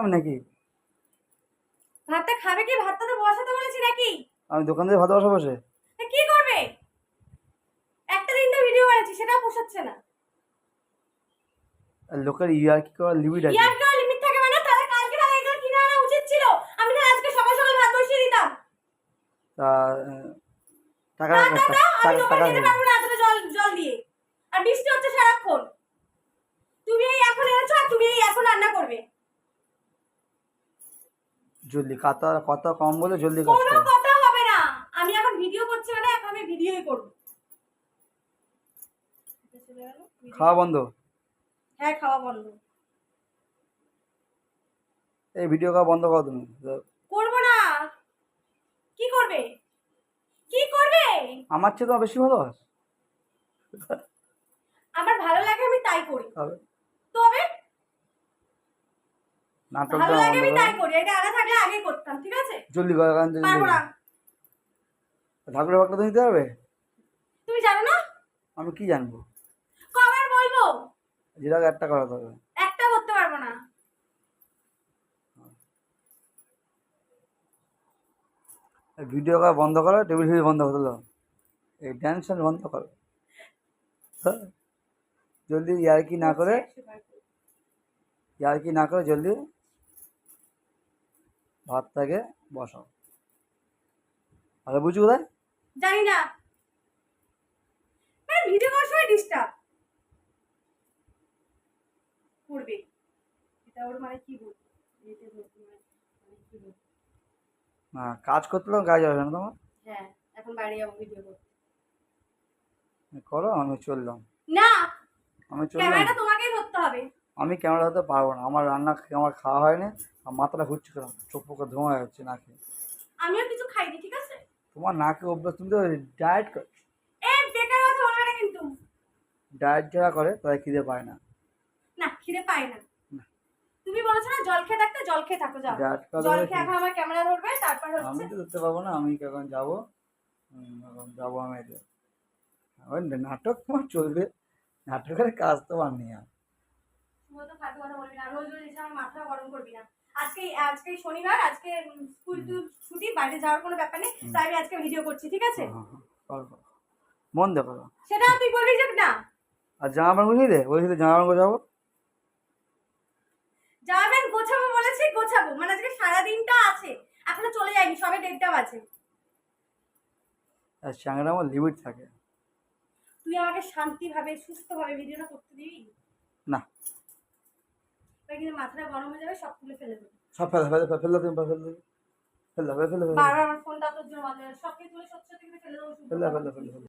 আমি নাকি? ভাতটা খাবে কি? ভাতটা তো বসাতে বলেছি নাকি? আমি দোকান থেকে ভাত বসা বসে তা কি করবে? একটা দিন তো ভিডিও বানাচ্ছি সেটাও পোষাচ্ছে না। লোকের ইয়ার কি করার লিমিট আছে? ইয়ার কোনো লিমিট থাকে মানে? তাহলে কালকে তাহলে এগুলো কিনে আনা উচিত ছিল। আমি তাহলে আজকে সকাল সকাল ভাত বসিয়ে দিতাম। তা টাকা টাকা টাকা টাকা পারব না এতটা জল জল দিয়ে। আর বৃষ্টি হচ্ছে সারাক্ষণ। তুমি এই এখন এনেছো আর তুমি এই এখন রান্না করবে। জলদি কথা কথা কম বলে জলদি কাজ কোনো করো। কথা হবে না। আমি এখন ভিডিও করছি মানে এখন আমি ভিডিওই করব। খাওয়া বন্ধ? হ্যাঁ খাওয়া বন্ধ। এই ভিডিও খাওয়া বন্ধ করো তুমি। করব না। কি করবে? কি করবে? আমার চেয়ে তো বেশি ভালোবাস আমার ভালো লাগে আমি তাই করি। তবে তবে নাটকটা ভালো লাগে আমি তাই করো। করি এটা আগে থাকলে আগে করতাম ঠিক আছে? জলদি করো কারণ জলদি পারব না। ঠাকুরের তুমি দিতে পারবে তুমি জানো না? আমি কি জানব? কবার বলব? একটা করাতে হবে। একটা করতে পারব না। ভিডিও করা বন্ধ করো টেবিল ফিবিল বন্ধ করে দাও। এই টেনশন বন্ধ করো। হ্যাঁ। জলদি ইয়ারকি না করে ইয়ারকি না করে জলদি ভাতটাকে বসাও। আরে বুঝি কোথায়? জানি না ভিডিও করার সময় ডিস্টার্ব করবে। এটা ওর মানে কি বলব? মানে মানে? না কাজ করতে তো কাজ হবে না তোমার? হ্যাঁ এখন বাইরে যাব ভিডিও করতে। করো আমি চললাম। না আমি চললাম। ক্যামেরাটা তোমাকেই ধরতে হবে। আমি ক্যামেরা হতে পারব না। আমার রান্না আমার খাওয়া হয়নি আর মাথাটা ঘুরছে কেন? চোখ পোকা ধোঁয়া হচ্ছে নাকে? আমিও কিছু খাইনি ঠিক আছে? তোমার নাকে অভ্যাস তুমি তো ডায়েট এ বেকার কথা বলবে না কিন্তু। ডায়েট যারা করে তাদের খিদে পায় না। না খিদে পায় না। না। তুমি বলেছ না জল খেয়ে থাকতে জল খেয়ে থাকো যাও। জল খেয়ে এখন আমার ক্যামেরা ধরবে তারপর আমি তো ধরতে পারব না আমি এখন যাব। এখন যাব আমি। নাটক তোমার চলবে। নাটকের কাজ তোমার নেই আর। তুইও তো ফালতু কথা বলবি না। রোজ রোজ এসে আমার মাথা গরম করবি না। আজকে আজকে শনিবার আজকে স্কুল টুল ছুটি বাইরে যাওয়ার কোনো ব্যাপার নেই তাই আমি আজকে ভিডিও করছি ঠিক আছে? হ্যাঁ, হ্যাঁ। মন দেখো সেটা তুই বলবি না। আর জামা প্যান্ট গুছিয়ে দে? জামা প্যান্ট গোছাবো। জামা প্যান্ট গোছাবো বলেছি গোছাবো। মানে আজকে সারা দিনটা আছে। এখনও চলে যায়নি সবে দেড়টা বাজে আর চ্যাংরা আমার লিমিট থাকে। তুই আমাকে শান্তিভাবে সুস্থভাবে ভিডিওটা করতে দিবি? না। কিন্তু মাথাটা গরম হয়ে যাবে সব তুলে ফেলে দেবে। সব ফেলে ফেলে ফেলে ফেলে ফেলে দেবে ফেলে দেবে ফেলে বারবার আমার ফোনটা তোর জন্য। সব কিছু তুলে সত্যি সত্যি ফেলে দেবো ফেলে ফেলে ফেলে ফেলে।